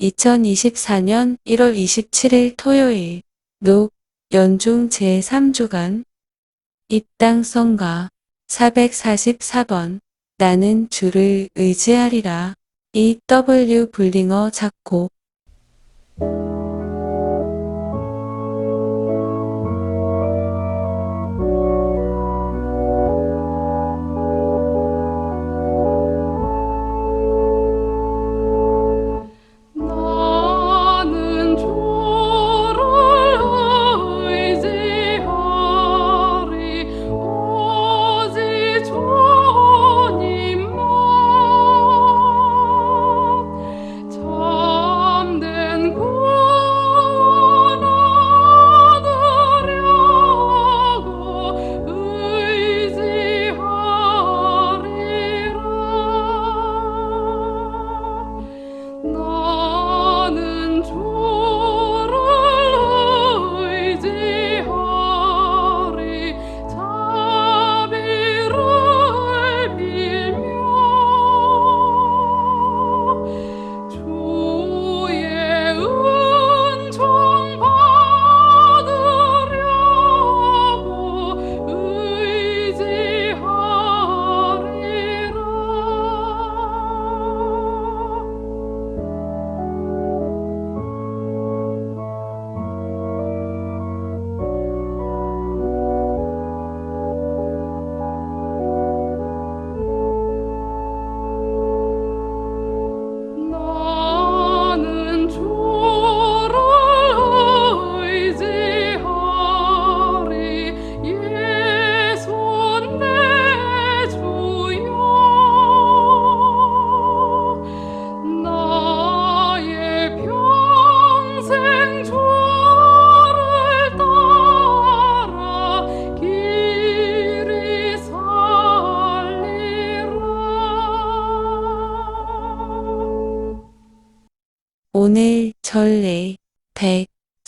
2024년 1월 27일 토요일. 녹. 연중 제3주간. 입당성가 444번. 나는 주를 의지하리라. E.W. 블링어 작곡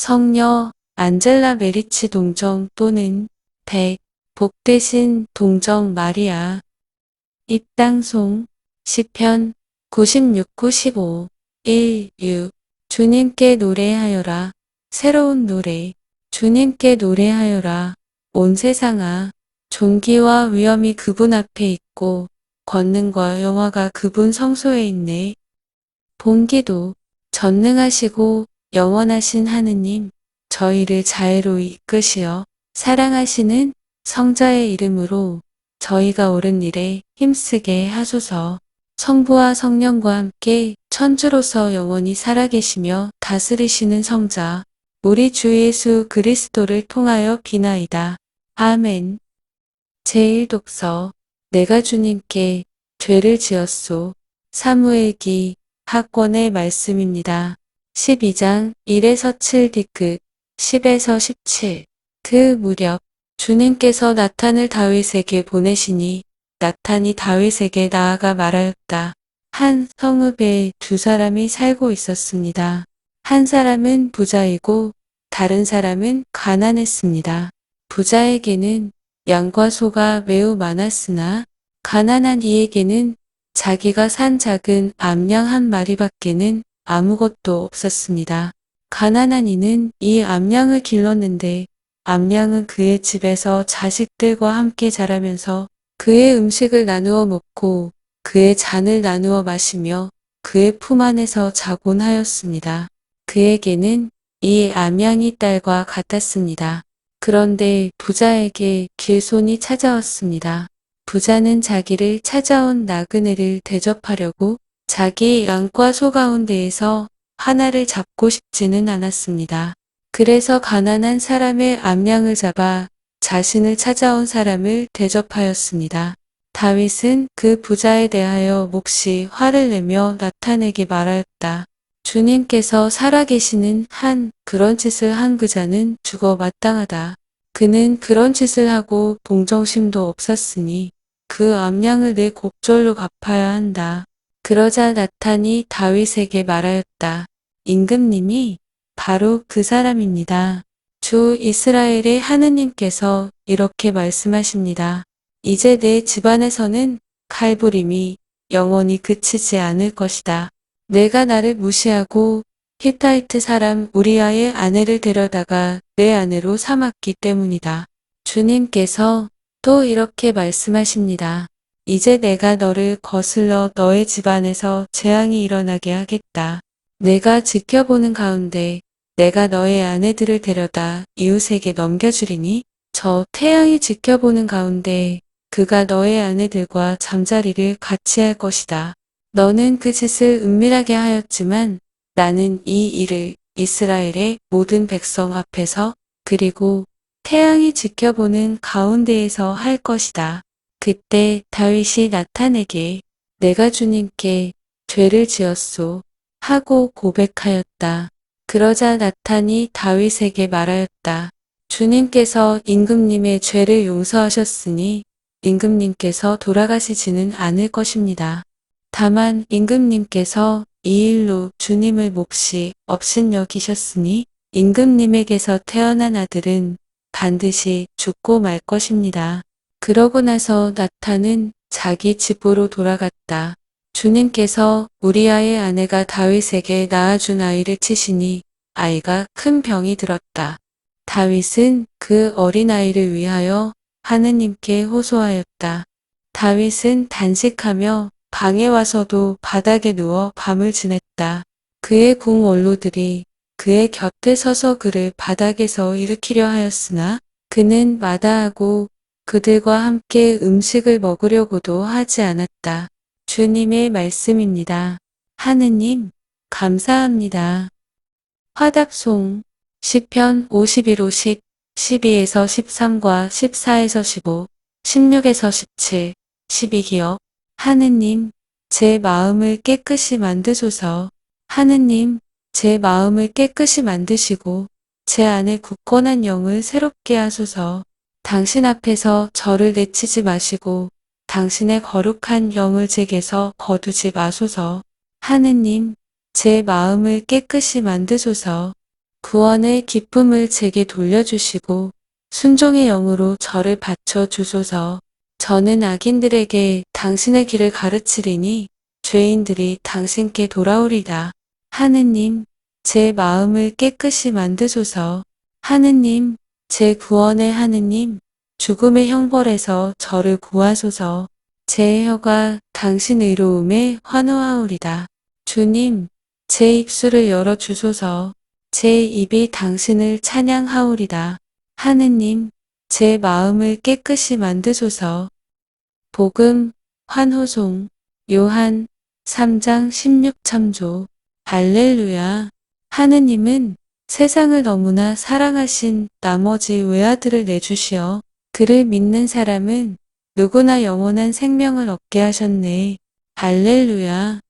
성녀 안젤라 메리치 동정 또는 100 복되신 동정 마리아. 입당송 시편 96 95 1 6 주님께 노래하여라. 새로운 노래 주님께 노래하여라. 온 세상아 존귀와 위엄이 그분 앞에 있고 권능과 영화가 그분 성소에 있네. 본기도 전능하시고 영원하신 하느님, 저희를 자애로 이끄시어 사랑하시는 성자의 이름으로 저희가 옳은 일에 힘쓰게 하소서. 성부와 성령과 함께 천주로서 영원히 살아계시며 다스리시는 성자, 우리 주 예수 그리스도를 통하여 비나이다. 아멘. 제1독서 내가 주님께 죄를 지었소. 사무엘기 학권의 말씀입니다. 12장 1에서 7 뒤끝 10에서 17 그 무렵 주님께서 나탄을 다윗에게 보내시니 나탄이 다윗에게 나아가 말하였다. 한 성읍에 두 사람이 살고 있었습니다. 한 사람은 부자이고 다른 사람은 가난했습니다. 부자에게는 양과 소가 매우 많았으나 가난한 이에게는 자기가 산 작은 암양 한 마리밖에는 아무것도 없었습니다. 가난한 이는 이 암양을 길렀는데 암양은 그의 집에서 자식들과 함께 자라면서 그의 음식을 나누어 먹고 그의 잔을 나누어 마시며 그의 품 안에서 자곤 하였습니다. 그에게는 이 암양이 딸과 같았습니다. 그런데 부자에게 길손이 찾아왔습니다. 부자는 자기를 찾아온 나그네를 대접하려고 자기 양과 소 가운데에서 하나를 잡고 싶지는 않았습니다. 그래서 가난한 사람의 암양을 잡아 자신을 찾아온 사람을 대접하였습니다. 다윗은 그 부자에 대하여 몹시 화를 내며 나탄에게 말하였다. 주님께서 살아계시는 한 그런 짓을 한 그자는 죽어 마땅하다. 그는 그런 짓을 하고 동정심도 없었으니 그 암양을 내 곡절로 갚아야 한다. 그러자 나탄이 다윗에게 말하였다. 임금님이 바로 그 사람입니다. 주 이스라엘의 하느님께서 이렇게 말씀하십니다. 이제 내 집안에서는 칼부림이 영원히 그치지 않을 것이다. 내가 나를 무시하고 히타이트 사람 우리아의 아내를 데려다가 내 아내로 삼았기 때문이다. 주님께서 또 이렇게 말씀하십니다. 이제 내가 너를 거슬러 너의 집안에서 재앙이 일어나게 하겠다. 내가 지켜보는 가운데 내가 너의 아내들을 데려다 이웃에게 넘겨주리니 저 태양이 지켜보는 가운데 그가 너의 아내들과 잠자리를 같이 할 것이다. 너는 그 짓을 은밀하게 하였지만 나는 이 일을 이스라엘의 모든 백성 앞에서 그리고 태양이 지켜보는 가운데에서 할 것이다. 그때 다윗이 나탄에게 내가 주님께 죄를 지었소 하고 고백하였다. 그러자 나탄이 다윗에게 말하였다. 주님께서 임금님의 죄를 용서하셨으니 임금님께서 돌아가시지는 않을 것입니다. 다만 임금님께서 이 일로 주님을 몹시 업신여기셨으니 임금님에게서 태어난 아들은 반드시 죽고 말 것입니다. 그러고 나서 나타는 자기 집으로 돌아갔다. 주님께서 우리아의 아내가 다윗에게 낳아준 아이를 치시니 아이가 큰 병이 들었다. 다윗은 그 어린아이를 위하여 하느님께 호소하였다. 다윗은 단식하며 방에 와서도 바닥에 누워 밤을 지냈다. 그의 궁 원로들이 그의 곁에 서서 그를 바닥에서 일으키려 하였으나 그는 마다하고 그들과 함께 음식을 먹으려고도 하지 않았다. 주님의 말씀입니다. 하느님, 감사합니다. 화답송 시편 51호 10, 12에서 13과 14에서 15, 16에서 17, 12기요. 하느님, 제 마음을 깨끗이 만드소서. 하느님, 제 마음을 깨끗이 만드시고 제 안에 굳건한 영을 새롭게 하소서. 당신 앞에서 저를 내치지 마시고 당신의 거룩한 영을 제게서 거두지 마소서. 하느님, 제 마음을 깨끗이 만드소서. 구원의 기쁨을 제게 돌려주시고 순종의 영으로 저를 바쳐 주소서. 저는 악인들에게 당신의 길을 가르치리니 죄인들이 당신께 돌아오리다. 하느님, 제 마음을 깨끗이 만드소서. 하느님, 제 구원의 하느님, 죽음의 형벌에서 저를 구하소서. 제 혀가 당신 의로움에 환호하오리다. 주님, 제 입술을 열어 주소서. 제 입이 당신을 찬양하오리다. 하느님, 제 마음을 깨끗이 만드소서. 복음, 환호송, 요한, 3장 16참조, 할렐루야. 하느님은 세상을 너무나 사랑하신 나머지 외아들을 내주시어 그를 믿는 사람은 누구나 영원한 생명을 얻게 하셨네. 할렐루야.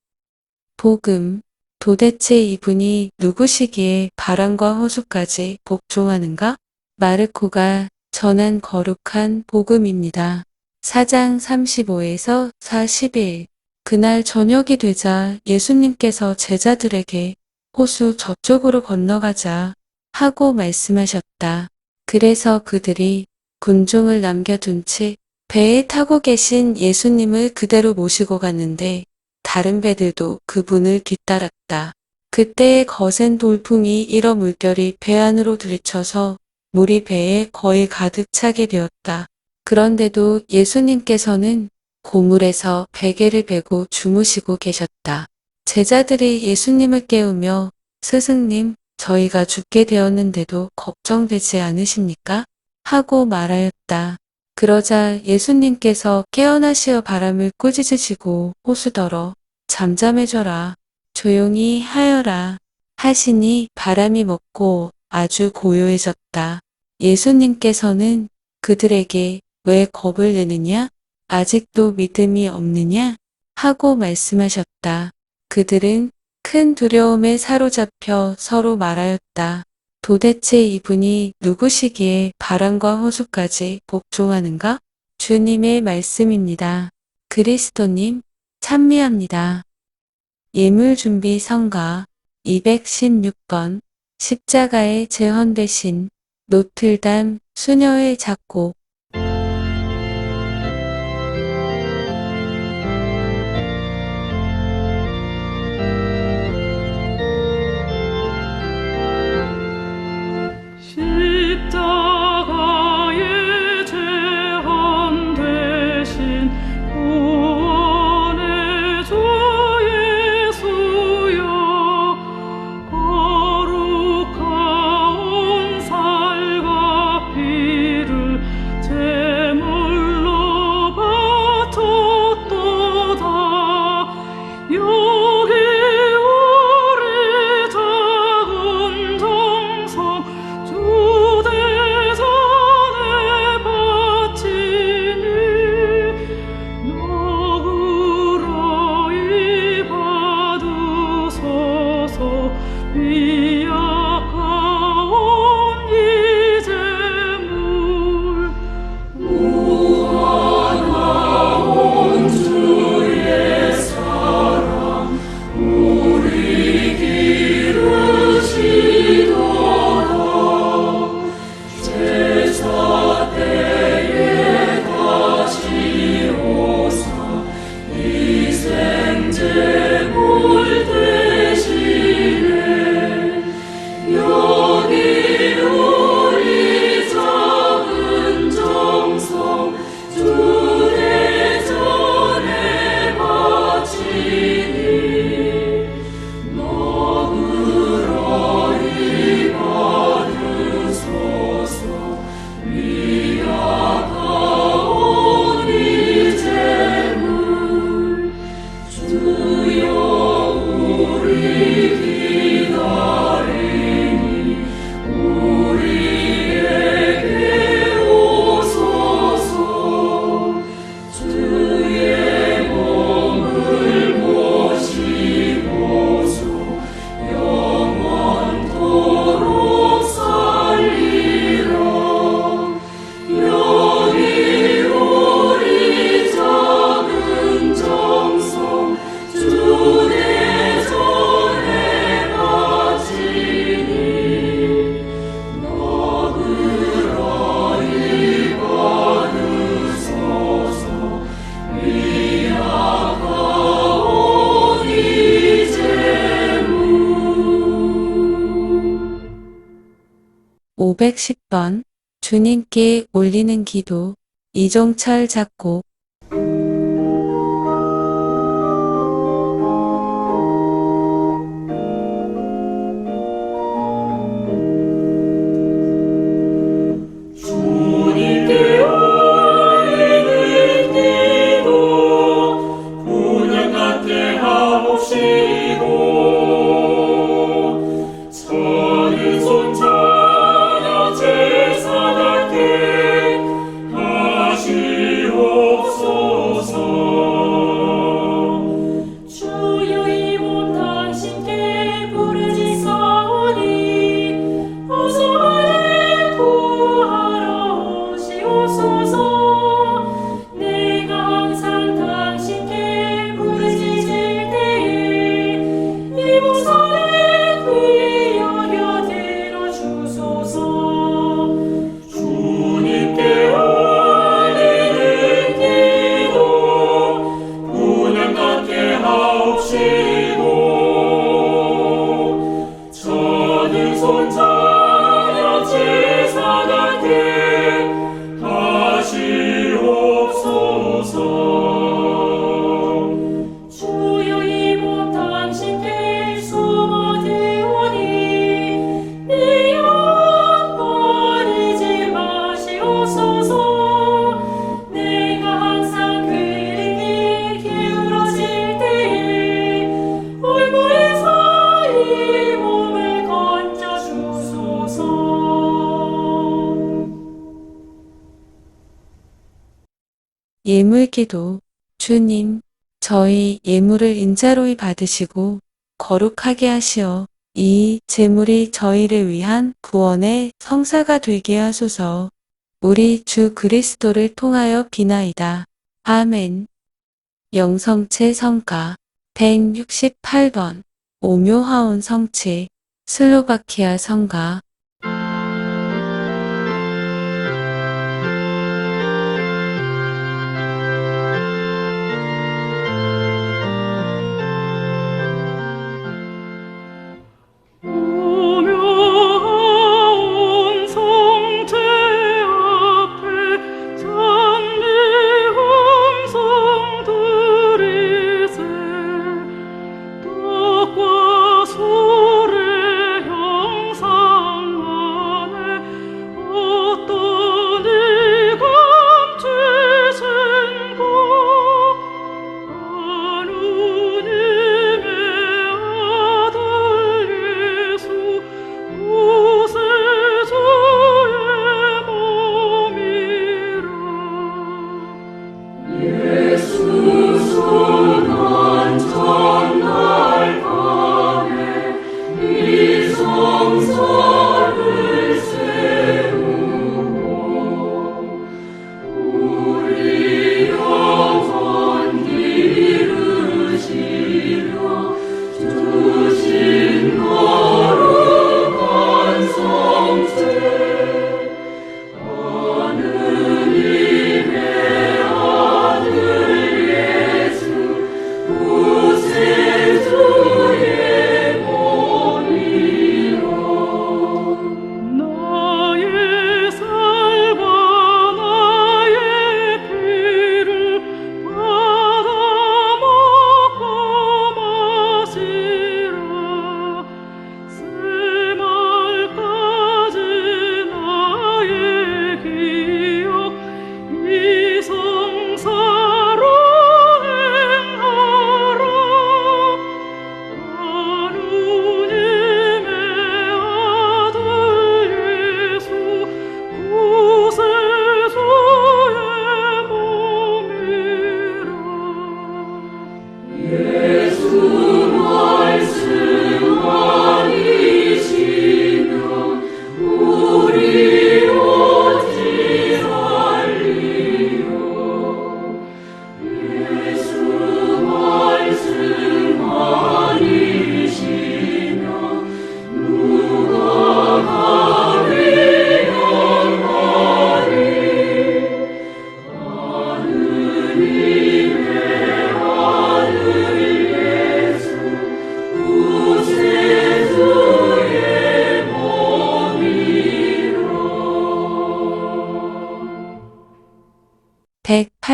복음. 도대체 이분이 누구시기에 바람과 호수까지 복종하는가? 마르코가 전한 거룩한 복음입니다. 4장 35에서 41. 그날 저녁이 되자 예수님께서 제자들에게 호수 저쪽으로 건너가자 하고 말씀하셨다. 그래서 그들이 군중을 남겨둔 채 배에 타고 계신 예수님을 그대로 모시고 갔는데 다른 배들도 그분을 뒤따랐다. 그때의 거센 돌풍이 일어 물결이 배 안으로 들이쳐서 물이 배에 거의 가득 차게 되었다. 그런데도 예수님께서는 고물에서 베개를 베고 주무시고 계셨다. 제자들이 예수님을 깨우며 스승님, 저희가 죽게 되었는데도 걱정되지 않으십니까? 하고 말하였다. 그러자 예수님께서 깨어나시어 바람을 꾸짖으시고 호수더러 잠잠해져라. 조용히 하여라. 하시니 바람이 먹고 아주 고요해졌다. 예수님께서는 그들에게 왜 겁을 내느냐? 아직도 믿음이 없느냐? 하고 말씀하셨다. 그들은 큰 두려움에 사로잡혀 서로 말하였다. 도대체 이분이 누구시기에 바람과 호수까지 복종하는가? 주님의 말씀입니다. 그리스도님, 찬미합니다. 예물 준비 성가 216번 십자가의 재헌 대신 노틀담 수녀의 작곡 510번 주님께 올리는 기도 이종철 작곡. 예물기도 주님 저희 예물을 인자로이 받으시고 거룩하게 하시어 이 제물이 저희를 위한 구원의 성사가 되게 하소서 우리 주 그리스도를 통하여 비나이다. 아멘 영성체 성가 168번 오묘하온 성체 슬로바키아 성가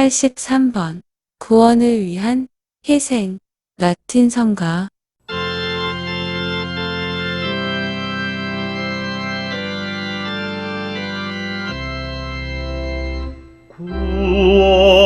83번. 구원을 위한 희생. 라틴 성가. 구원.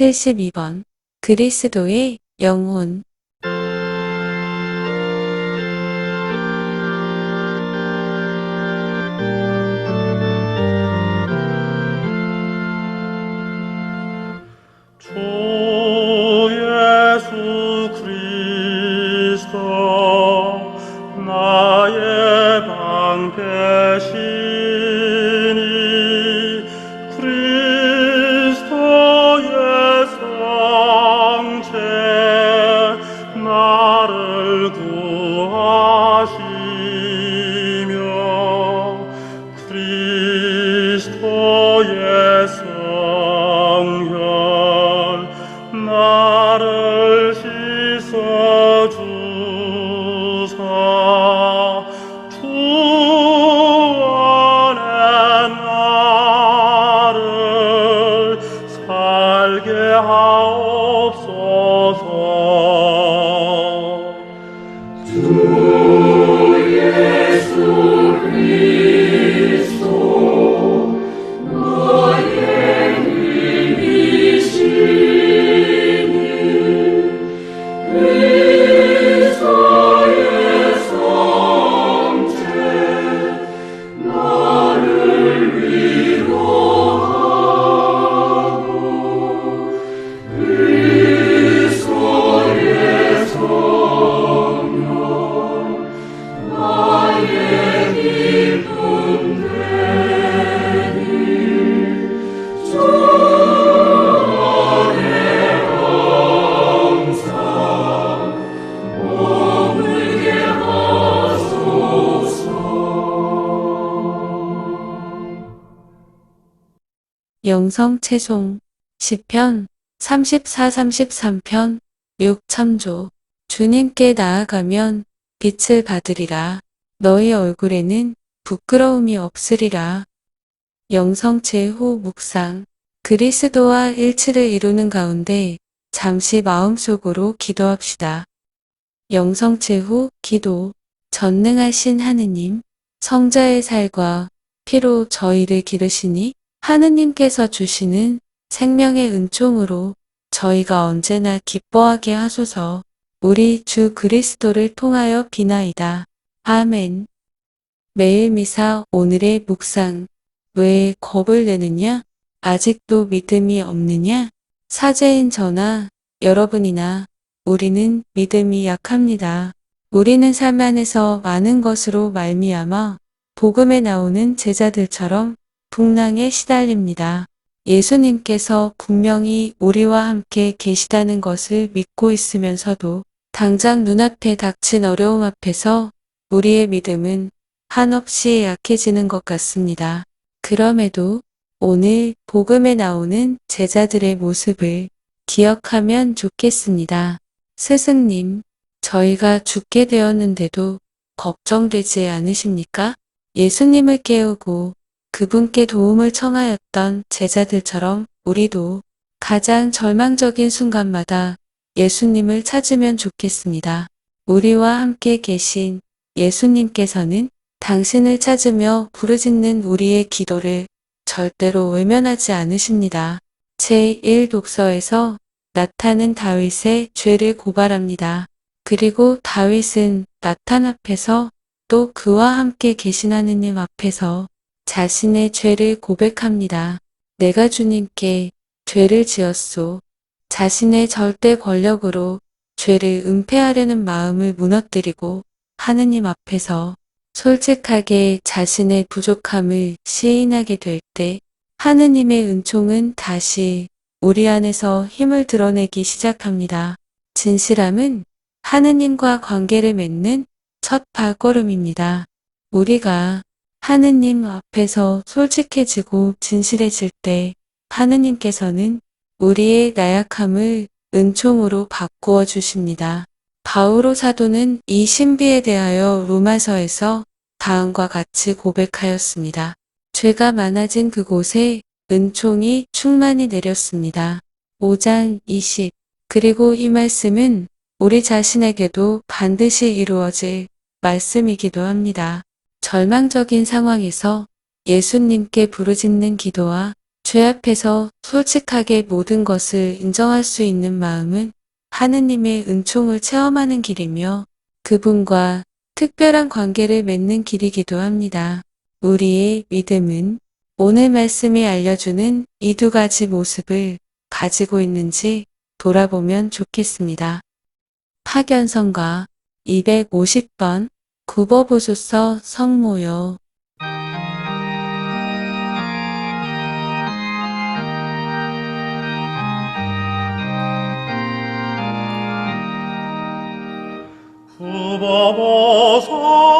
72번 그리스도의 영혼. 영성 채송 시편 34 33편 6 참조. 주님께 나아가면 빛을 받으리라. 너희 얼굴에는 부끄러움이 없으리라. 영성체 후 묵상. 그리스도와 일치를 이루는 가운데 잠시 마음속으로 기도합시다. 영성체 후 기도. 전능하신 하느님 성자의 살과 피로 저희를 기르시니 하느님께서 주시는 생명의 은총으로 저희가 언제나 기뻐하게 하소서 우리 주 그리스도를 통하여 비나이다. 아멘. 매일 미사 오늘의 묵상. 왜 겁을 내느냐? 아직도 믿음이 없느냐? 사제인 저나 여러분이나 우리는 믿음이 약합니다. 우리는 삶 안에서 많은 것으로 말미암아 복음에 나오는 제자들처럼 풍랑에 시달립니다. 예수님께서 분명히 우리와 함께 계시다는 것을 믿고 있으면서도 당장 눈앞에 닥친 어려움 앞에서 우리의 믿음은 한없이 약해지는 것 같습니다. 그럼에도 오늘 복음에 나오는 제자들의 모습을 기억하면 좋겠습니다. 스승님, 저희가 죽게 되었는데도 걱정되지 않으십니까? 예수님을 깨우고 그분께 도움을 청하였던 제자들처럼 우리도 가장 절망적인 순간마다 예수님을 찾으면 좋겠습니다. 우리와 함께 계신 예수님께서는 당신을 찾으며 부르짖는 우리의 기도를 절대로 외면하지 않으십니다. 제1독서에서 나탄은 다윗의 죄를 고발합니다. 그리고 다윗은 나탄 앞에서 또 그와 함께 계신 하느님 앞에서 자신의 죄를 고백합니다. 내가 주님께 죄를 지었소. 자신의 절대 권력으로 죄를 은폐하려는 마음을 무너뜨리고 하느님 앞에서 솔직하게 자신의 부족함을 시인하게 될 때 하느님의 은총은 다시 우리 안에서 힘을 드러내기 시작합니다. 진실함은 하느님과 관계를 맺는 첫 발걸음입니다. 우리가 하느님 앞에서 솔직해지고 진실해질 때 하느님께서는 우리의 나약함을 은총으로 바꾸어 주십니다. 바오로 사도는 이 신비에 대하여 로마서에서 다음과 같이 고백하였습니다. 죄가 많아진 그곳에 은총이 충만히 내렸습니다. 5장 20 그리고 이 말씀은 우리 자신에게도 반드시 이루어질 말씀이기도 합니다. 절망적인 상황에서 예수님께 부르짖는 기도와 죄 앞에서 솔직하게 모든 것을 인정할 수 있는 마음은 하느님의 은총을 체험하는 길이며 그분과 특별한 관계를 맺는 길이기도 합니다. 우리의 믿음은 오늘 말씀이 알려주는 이 두 가지 모습을 가지고 있는지 돌아보면 좋겠습니다. 파견성가 250번 굽어보소서 성모요 굽어보소서